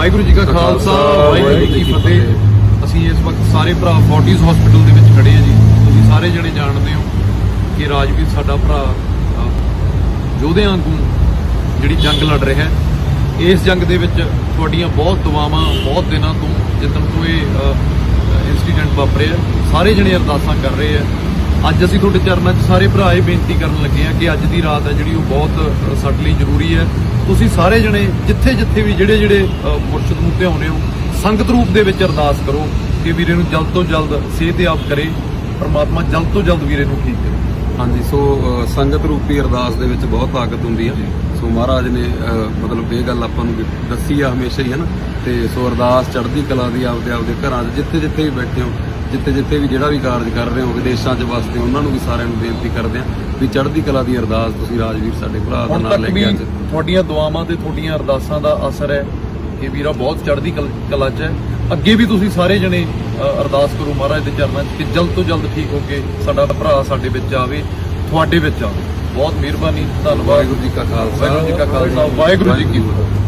ਵਾਹਿਗੁਰੂ ਜੀ ਕਾ ਖਾਲਸਾ ਵਾਹਿਗੁਰੂ ਜੀ ਕੀ ਫਤਿਹ। ਅਸੀਂ ਇਸ ਵਕਤ ਸਾਰੇ ਭਰਾ ਫੋਰਟਿਸ ਹਸਪੀਟਲ ਦੇ ਵਿੱਚ ਖੜੇ ਆ ਜੀ। ਤੁਸੀਂ ਸਾਰੇ ਜਣੇ ਜਾਣਦੇ ਹੋ ਕਿ ਰਾਜਵੀਰ ਸਾਡਾ ਭਰਾ ਯੋਧਿਆਂ ਵਾਂਗੂ ਜਿਹੜੀ ਜੰਗ ਲੜ ਰਿਹਾ ਹੈ। ਇਸ ਜੰਗ ਦੇ ਵਿੱਚ ਤੁਹਾਡੀਆਂ ਬਹੁਤ ਦੁਆਵਾਂ ਬਹੁਤ ਦਿਨਾਂ ਤੋਂ ਜਿੱਦਣ ਤੋਂ ਇਹ ਇਨਸੀਡੈਂਟ ਵਾਪਰਿਆ ਸਾਰੇ ਜਣੇ ਅਰਦਾਸਾਂ ਕਰ ਰਹੇ ਆ ਅੱਜ ਅਸੀਂ ਤੁਹਾਡੇ ਚਰਨਾਂ 'ਚ ਸਾਰੇ ਭਰਾ ਇਹ ਬੇਨਤੀ ਕਰਨ ਲੱਗੇ ਆ ਕਿ ਅੱਜ ਦੀ ਰਾਤ ਹੈ ਜਿਹੜੀ ਉਹ ਬਹੁਤ ਸਾਡੇ ਲਈ ਜ਼ਰੂਰੀ ਹੈ। ਤੁਸੀਂ ਸਾਰੇ ਜਣੇ ਜਿੱਥੇ ਜਿੱਥੇ ਵੀ ਜਿਹੜੇ ਜਿਹੜੇ ਮੁਰਸ਼ਿਦ ਨੂੰ ਧਿਆਉਂਦੇ ਹੋ ਸੰਗਤ ਰੂਪ ਦੇ ਵਿੱਚ ਅਰਦਾਸ ਕਰੋ ਕਿ ਵੀਰੇ ਨੂੰ ਜਲਦ ਤੋਂ ਜਲਦ ਸਿਹਤਯਾਬ ਕਰੇ ਪਰਮਾਤਮਾ ਜਲਦ ਤੋਂ ਜਲਦ ਵੀਰੇ ਨੂੰ ਠੀਕ ਕਰੇ। ਹਾਂਜੀ ਸੋ ਸੰਗਤ ਰੂਪੀ ਅਰਦਾਸ ਦੇ ਵਿੱਚ ਬਹੁਤ ਤਾਕਤ ਹੁੰਦੀ ਆ। ਸੋ ਮਹਾਰਾਜ ਨੇ ਮਤਲਬ ਇਹ ਗੱਲ ਆਪਾਂ ਨੂੰ ਦੱਸੀ ਆ ਹਮੇਸ਼ਾ ਹੀ ਹੈ ਨਾ? ਤੇ ਸੋ ਅਰਦਾਸ ਚੜ੍ਹਦੀ ਕਲਾ ਦੀ ਆਪਦੇ ਆਪਦੇ ਘਰਾਂ 'ਚ ਜਿੱਥੇ ਜਿੱਥੇ ਵੀ ਬੈਠੇ ਹੋ ਜਿੱਥੇ ਜਿੱਥੇ ਵੀ ਜਿਹੜਾ ਵੀ ਕਾਰਜ ਕਰ ਰਹੇ ਹੋ ਵਿਦੇਸ਼ਾਂ 'ਚ ਵਸਦੇ ਉਹਨਾਂ ਨੂੰ ਵੀ ਸਾਰਿਆਂ ਨੂੰ ਬੇਨਤੀ ਕਰਦੇ ਆ ਵੀ ਚੜ੍ਹਦੀ ਕਲਾ ਦੀ ਅਰਦਾਸ ਤੁਸੀਂ ਰਾਜਵੀਰ ਸਾਡੇ ਭਰਾ ਦਾ ਨਾਮ ਲੈ ਕੇ ਅੱਜ। ਤੁਹਾਡੀਆਂ ਦੁਆਵਾਂ ਤੇ ਤੁਹਾਡੀਆਂ ਅਰਦਾਸਾਂ ਦਾ ਅਸਰ ਹੈ। ਕਿ ਵੀਰਾ ਬਹੁਤ ਚੜ੍ਹਦੀ ਕਲ- 'ਚ ਹੈ। ਅੱਗੇ ਵੀ ਤੁਸੀਂ ਸਾਰੇ ਜਣੇ ਅਰਦਾਸ ਕਰੋ ਮਹਾਰਾਜ ਦੇ ਚਰਨਾਂ 'ਚ ਕਿ ਜਲਦ ਤੋਂ ਜਲਦ ਠੀਕ ਹੋ ਕੇ ਸਾਡਾ ਭਰਾ ਸਾਡੇ ਵਿੱਚ ਆਵੇ ਤੁਹਾਡੇ ਵਿੱਚ ਆਵੇ। ਬਹੁਤ ਮਿਹਰਬਾਨੀ ਧੰਨਵਾਦ। ਵਾਹਿਗੁਰੂ ਜੀ ਕਾ ਖਾਲਸਾ। ਵਾਹਿਗੁਰੂ ਜੀ ਕਾ ਖਾਲਸਾ ਵਾਹਿਗੁਰੂ ਜੀ ਕੀ ਫਤਿਹ।